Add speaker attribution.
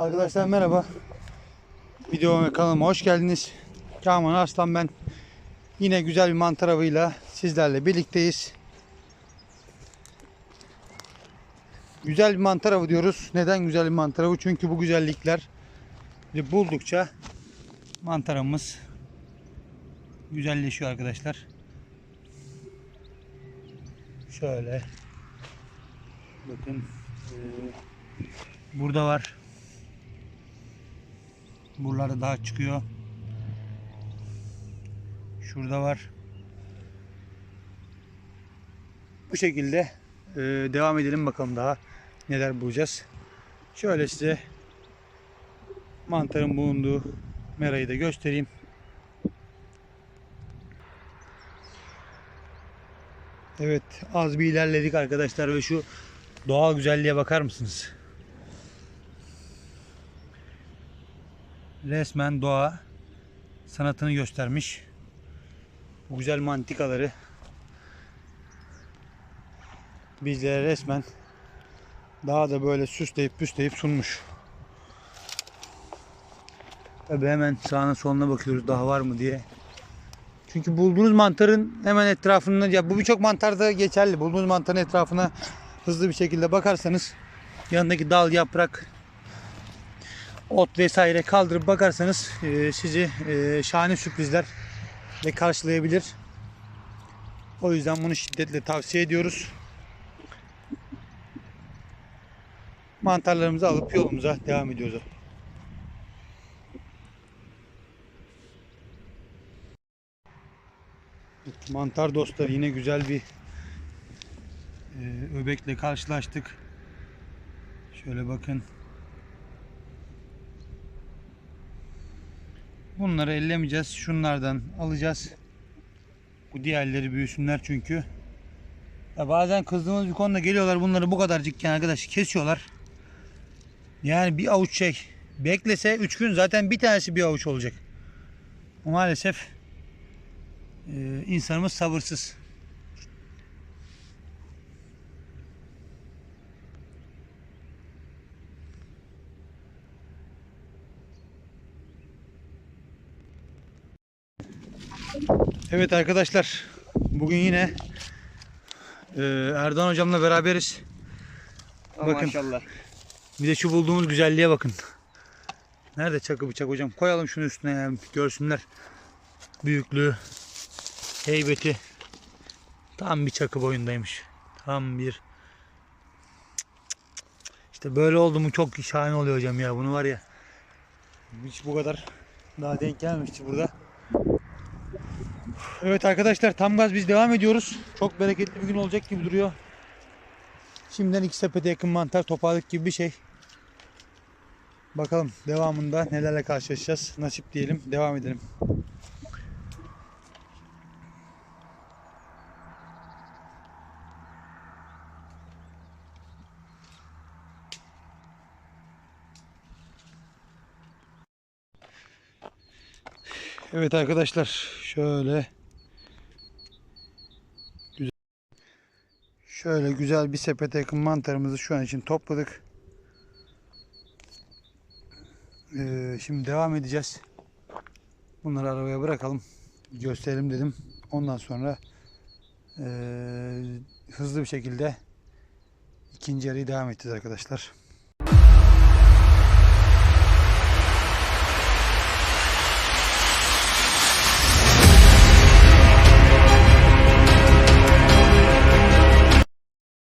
Speaker 1: Arkadaşlar merhaba. Videoma kanalıma hoş geldiniz. Kaman Arslan ben. Yine güzel bir mantar avıyla sizlerle birlikteyiz. Güzel bir mantar avı diyoruz. Neden güzel bir mantar avı? Çünkü bu güzellikler buldukça mantarımız güzelleşiyor arkadaşlar. Şöyle bakın burada var. Buralarda daha çıkıyor. Şurada var. Bu şekilde eee, devam edelim bakalım daha neler bulacağız. Şöyle size mantarın bulunduğu merayı da göstereyim. Evet az bir ilerledik arkadaşlar ve şu doğal güzelliğe bakar mısınız? Resmen doğa sanatını göstermiş. Bu güzel mantikaları bizlere resmen daha da böyle süsleyip püsleyip sunmuş. Tabi hemen sağına soluna bakıyoruz daha var mı diye. Çünkü bulduğunuz mantarın hemen etrafında ya bu birçok mantarda geçerli. Bulduğunuz mantarın etrafına hızlı bir şekilde bakarsanız yanındaki dal, yaprak, ot vesaire kaldırıp bakarsanız e, sizi e, şahane sürprizlerle karşılayabilir. O yüzden bunu şiddetle tavsiye ediyoruz. Mantarlarımızı alıp yolumuza devam ediyoruz. Mantar dostlar yine güzel bir e, öbekle karşılaştık. Şöyle bakın. Bunları ellemeyeceğiz. Şunlardan alacağız. Bu diğerleri büyüsünler çünkü. Ya bazen kızdığımız bir konuda geliyorlar bunları bu kadarcıkken arkadaş kesiyorlar. Yani bir avuç şey beklese 3 gün zaten bir tanesi bir avuç olacak. Maalesef ee, insanımız sabırsız. Evet arkadaşlar bugün yine e, Erdoğan hocamla beraberiz. Bakın.
Speaker 2: Maşallah.
Speaker 1: Bir de şu bulduğumuz güzelliğe bakın. Nerede çakı bıçak hocam? Koyalım şunu üstüne ya, görsünler büyüklüğü heybeti tam bir çakı boyundaymış. Tam bir işte böyle oldu mu çok şahane oluyor hocam ya. Bunu var ya hiç bu kadar daha denk gelmemişti burada. Evet arkadaşlar tam gaz biz devam ediyoruz. Çok bereketli bir gün olacak gibi duruyor. Şimdiden iki sepete yakın mantar toparladık gibi bir şey. Bakalım devamında nelerle karşılaşacağız. Nasip diyelim. Devam edelim. Evet arkadaşlar şöyle şöyle güzel bir sepete yakın mantarımızı şu an için topladık. Ee, şimdi devam edeceğiz. Bunları arabaya bırakalım. Gösterelim dedim. Ondan sonra ee, hızlı bir şekilde ikinci yarıyı devam edeceğiz arkadaşlar.